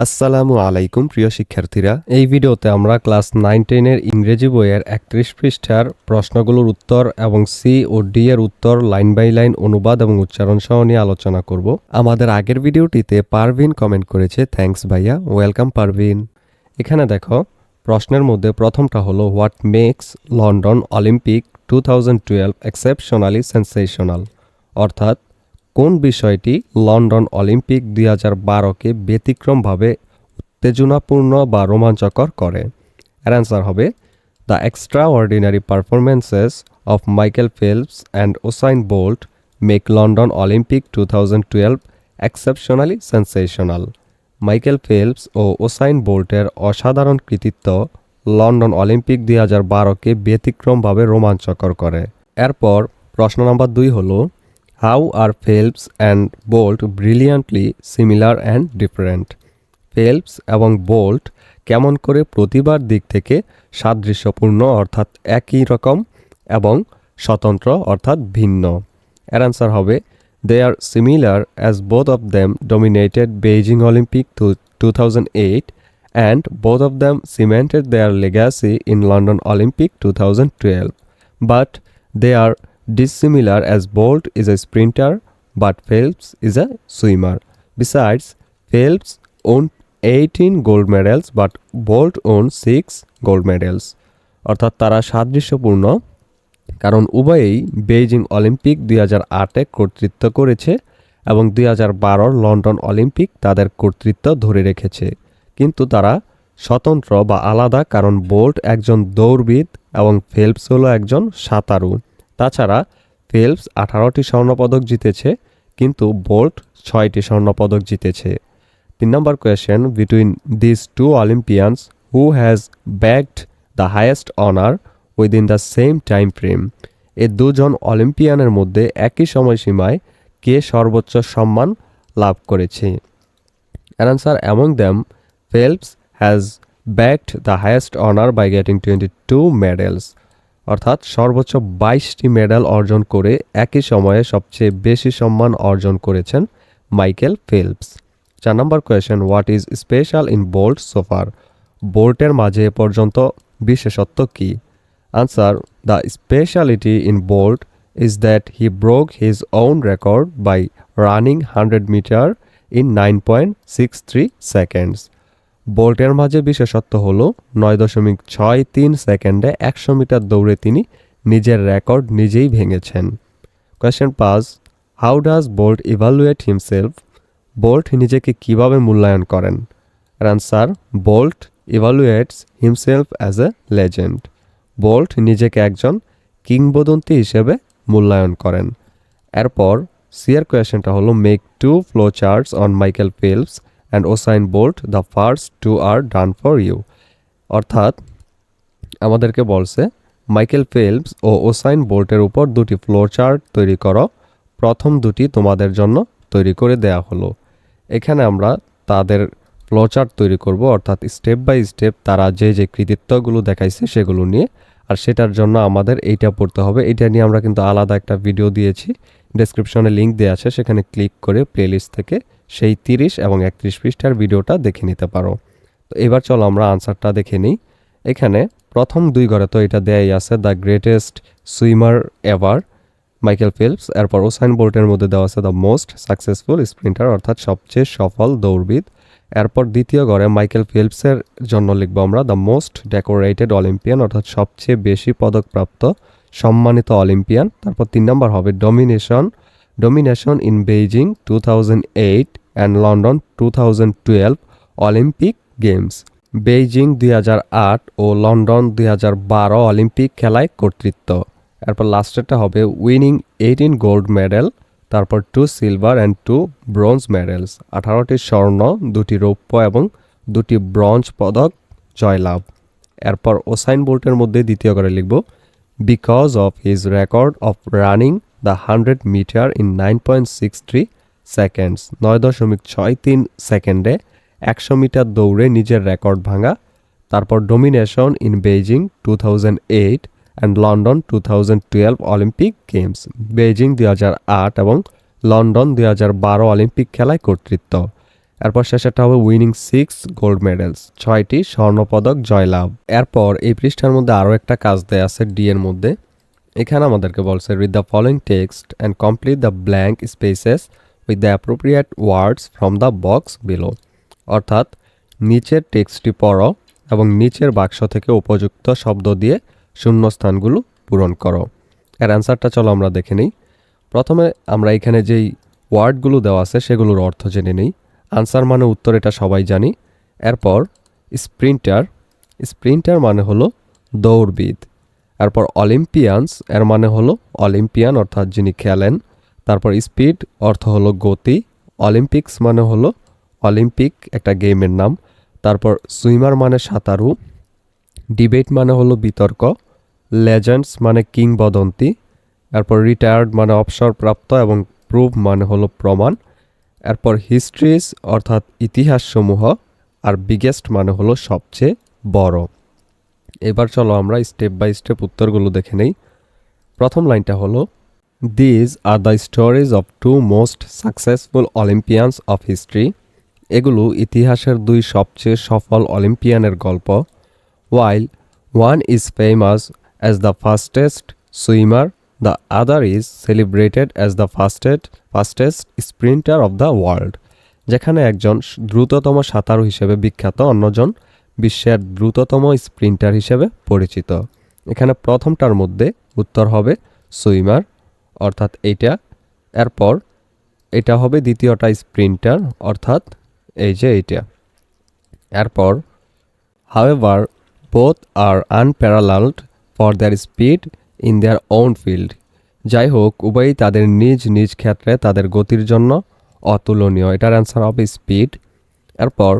আসসালামু আলাইকুম, প্রিয় শিক্ষার্থীরা। এই ভিডিওতে আমরা ক্লাস নাইন টেনের ইংরেজি বইয়ের একত্রিশ পৃষ্ঠার প্রশ্নগুলোর উত্তর এবং সি ও ডি এর উত্তর লাইন বাই লাইন অনুবাদ এবং উচ্চারণ সহ নিয়ে আলোচনা করব। আমাদের আগের ভিডিওটিতে পারভিন কমেন্ট করেছে থ্যাঙ্কস ভাইয়া ওয়েলকাম পারভিন। এখানে দেখো, প্রশ্নের মধ্যে প্রথমটা হলো what makes London Olympic two thousand twelve exceptionally sensational অর্থাৎ কোন বিষয়টি লন্ডন অলিম্পিক দুই হাজার বারোকে ব্যতিক্রমভাবে উত্তেজনাপূর্ণ বা রোমাঞ্চকর করে? এর অ্যান্সার হবে the extra ordinary performances of Michael Phelps and Usain Bolt make London Olympic two thousand twelve exceptionally sensational Michael Phelps O Usain বোল্টের অসাধারণ কৃতিত্ব লন্ডন অলিম্পিক দুই হাজার বারোকে ব্যতিক্রমভাবে রোমাঞ্চকর করে। এরপর প্রশ্ন নম্বর দুই হলো how are Phelps and Bolt brilliantly similar and different Phelps এবং বোল্ট কেমন করে প্রতিবার দিক থেকে সাদৃশ্যপূর্ণ অর্থাৎ একই রকম এবং স্বতন্ত্র অর্থাৎ ভিন্ন? এর অ্যান্সার হবে they are similar as both of them dominated Beijing Olympic two thousand eight and both of them cemented their legacy in London Olympic two thousand twelve but they are dissimilar as Bolt is a sprinter but Phelps is a swimmer. Besides, Phelps won 18 gold medals but Bolt won 6 gold medals. অর্থাৎ তারা সাদৃশ্যপূর্ণ কারণ উভয়েই Beijing Olympic দুই হাজার আটে কর্তৃত্ব করেছে এবং দুই হাজার বারোর লন্ডন অলিম্পিক তাদের কর্তৃত্ব ধরে রেখেছে কিন্তু তারা স্বতন্ত্র বা আলাদা কারণ বোল্ট একজন দৌড়বিদ এবং ফেলপস হলো একজন সাঁতারু তাছাড়া ফেলপস আঠারোটি স্বর্ণপদক জিতেছে, কিন্তু বোল্ট ছয়টি স্বর্ণপদক জিতেছে। তিন নম্বর question between this two Olympians who has bagged the highest honour within the same time frame এ দুজন অলিম্পিয়ানের মধ্যে একই সময়সীমায় কে সর্বোচ্চ সম্মান লাভ করেছে? Answer among them Phelps has bagged the highest honour by getting twenty two medals অর্থাৎ সর্বোচ্চ বাইশটি মেডাল অর্জন করে একই সময়ে সবচেয়ে বেশি সম্মান অর্জন করেছেন মাইকেল ফেলপস। চার নম্বর question, what is special in Bolt so far বোল্টের মাঝে পর্যন্ত বিশেষত্ব কী? Answer, the speciality in Bolt is that he broke his own record by running hundred metre in nine point six three seconds. বোল্টের মাঝে বিশেষত্ব হল নয় দশমিক ছয় তিন সেকেন্ডে একশো মিটার দৌড়ে তিনি নিজের রেকর্ড নিজেই ভেঙেছেন। কোয়েশ্চেন পাঁচ how does Bolt evaluate himself Bolt নিজেকে কীভাবে মূল্যায়ন করেন? Answer Bolt evaluates himself as a legend Bolt নিজেকে একজন কিংবদন্তি হিসেবে মূল্যায়ন করেন। এরপর সিয়ার কোয়েশ্চেনটা হলো make two flow charts on Michael Phelps and Usain Bolt the first two are done for you অর্থাৎ, আমাদেরকে বলছে মাইকেল ফেলপস ও ওসাইন বোল্টের উপর দুটি ফ্লোর চার্ট তৈরি করো। প্রথম দুটি তোমাদের জন্য তৈরি করে দেয়া হলো। এখানে আমরা তাদের ফ্লো চার্ট তৈরি করব, অর্থাৎ স্টেপ বাই স্টেপ তারা যে যে কৃতিত্বগুলো দেখাইছে সেগুলো নিয়ে। আর সেটার জন্য আমাদের এইটা পড়তে হবে। এটা নিয়ে আমরা কিন্তু আলাদা একটা ভিডিও দিয়েছি। ডেসক্রিপশনে লিঙ্ক দেওয়া আছে, সেখানে ক্লিক করে প্লেলিস্ট থেকে সেই তিরিশ এবং একত্রিশ পৃষ্ঠার ভিডিওটা দেখে নিতে পারো। তো এবার চলো আমরা আনসারটা দেখে নিই। এখানে প্রথম দুই ঘরে তো এটা দেয়াই আছে the greatest swimmer ever Michael Phelps এরপর ওসাইন বোল্টের মধ্যে দেওয়া আছে দ্য মোস্ট সাকসেসফুল স্প্রিন্টার অর্থাৎ সবচেয়ে সফল দৌড়বিদ। এরপর দ্বিতীয় ঘরে মাইকেল ফিল্পসের জন্য লিখব আমরা দ্য মোস্ট ডেকোরেটেড অলিম্পিয়ান অর্থাৎ সবচেয়ে বেশি পদকপ্রাপ্ত, সম্মানিত অলিম্পিয়ান তারপর তিন নম্বর হবে domination domination in Beijing two thousand eight and London two thousand twelve Olympic games Beijing দুই হাজার আট ও লন্ডন দুই হাজার বারো অলিম্পিক খেলায় কর্তৃত্ব। এরপর লাস্টেরটা হবে উইনিং এইটিন গোল্ড মেডেল তারপর two silver and two bronze medals আঠারোটি স্বর্ণ, দুটি রৌপ্য এবং দুটি ব্রঞ্জ পদক জয়লাভ। এরপর ওসাইন বোল্টের মধ্যে দ্বিতীয় করে লিখব because of his record of running the hundred metre in nine point six three seconds নয় দশমিক ছয় তিন সেকেন্ডে একশো মিটার দৌড়ে নিজের রেকর্ড ভাঙা, তারপর domination in Beijing two thousand eight and London two thousand twelve Olympic games Beijing দুই হাজার আট এবং লন্ডন দুই হাজার বারো অলিম্পিক খেলায় কর্তৃত্ব। এরপর শেষেরটা হবে উইনিং সিক্স গোল্ড মেডেলস ছয়টি স্বর্ণপদক জয়লাভ। এরপর এই পৃষ্ঠার মধ্যে আরও একটা কাজ দেয়া আছে ডি এর মধ্যে। এখানে আমাদেরকে বলছে read the following text and complete the blank spaces with the appropriate words from the box below অর্থাৎ নিচের টেক্সটটি পড়ো এবং নিচের বাক্স থেকে উপযুক্ত শব্দ দিয়ে শূন্যস্থানগুলো পূরণ করো। এর অ্যান্সারটা চলো আমরা দেখে নিই। প্রথমে আমরা এখানে যেই ওয়ার্ডগুলো দেওয়া আছে সেগুলোর অর্থ জেনে নিই। আনসার মানে উত্তর এটা সবাই জানি। এরপর স্প্রিন্টার স্প্রিন্টার মানে হলো দৌড়বিদ। এরপর অলিম্পিয়ানস এর মানে হলো অলিম্পিয়ান অর্থাৎ যিনি খেলেন। তারপর স্পিড, অর্থ হলো গতি, অলিম্পিক্স মানে হলো অলিম্পিক একটা গেমের নাম, তারপর সুইমার মানে সাঁতারু, ডিবেট মানে হলো বিতর্ক, লেজেন্ডস মানে কিংবদন্তি, এরপর রিটায়ার্ড মানে অবসরপ্রাপ্ত এবং প্রুভ মানে হলো প্রমাণ, এরপর হিস্ট্রিজ অর্থাৎ ইতিহাসসমূহ, আর বিগেস্ট মানে হলো সবচেয়ে বড়। এবার চলো আমরা স্টেপ বাই স্টেপ উত্তরগুলো দেখে নেই। প্রথম লাইনটা হলো these are the stories of two most successful Olympians of history এগুলো ইতিহাসের দুই সবচেয়ে সফল অলিম্পিয়ানের গল্প। While one is famous as the fastest swimmer the other is celebrated as the fasted fastest sprinter of the world যেখানে একজন দ্রুততম সাঁতারু হিসেবে বিখ্যাত, অন্যজন বিশ্বের দ্রুততম স্প্রিন্টার হিসেবে পরিচিত। এখানে প্রথমটার মধ্যে উত্তর হবে সুইমার অর্থাৎ এইটা। এরপর এটা হবে দ্বিতীয়টা স্প্রিন্টার, অর্থাৎ এই যে এইটা। এরপর however both are unparalleled for their speed in their own field যাই হোক, উভয়ই তাদের নিজ নিজ ক্ষেত্রে তাদের গতির জন্য অতুলনীয়। এটার অ্যান্সার হবে স্পিড এরপর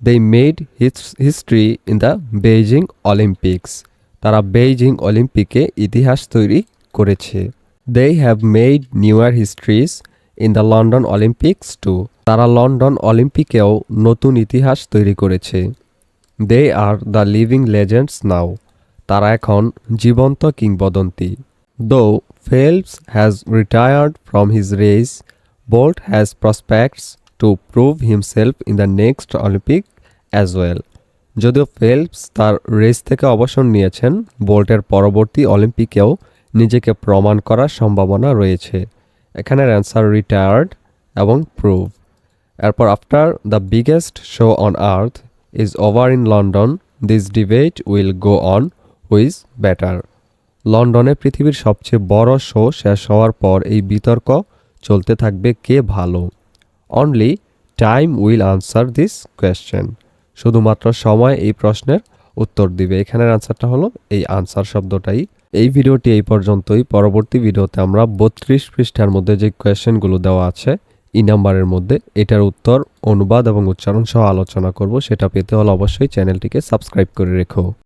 they made history in the Beijing Olympics তারা বেইজিং অলিম্পিকে ইতিহাস তৈরি করেছে। They have made newer histories in the London Olympics too তারা লন্ডন অলিম্পিকেও নতুন ইতিহাস তৈরি করেছে। They are the living legends now তারা এখন জীবন্ত কিংবদন্তি। Though Phelps has retired from his race Bolt has prospects to prove himself in the next Olympic as well যদিও ফেলপস তার রেস থেকে অবসর নিয়েছেন বোল্টের পরবর্তী অলিম্পিকেও নিজেকে প্রমাণ করার সম্ভাবনা রয়েছে। এখানের অ্যান্সার রিটায়ার্ড এবং প্রুভ এরপর after the biggest show on earth is over in London this debate will go on who's better লন্ডনে পৃথিবীর সবচেয়ে বড় শো শেষ হওয়ার পর এই বিতর্ক চলতে থাকবে কে ভালো? Only time will answer this question শুধুমাত্র সময় এই প্রশ্নের উত্তর দিবে। এখানের আনসারটা হলো এই আনসার শব্দটাই। এই ভিডিওটি এই পর্যন্তই। পরবর্তী ভিডিওতে আমরা বত্রিশ পৃষ্ঠার মধ্যে যে কোয়েশ্চেনগুলো দেওয়া আছে ই নাম্বারের মধ্যে এটার উত্তর, অনুবাদ এবং উচ্চারণ সহ আলোচনা করব। সেটা পেতে হলে অবশ্যই চ্যানেলটিকে সাবস্ক্রাইব করে রেখো।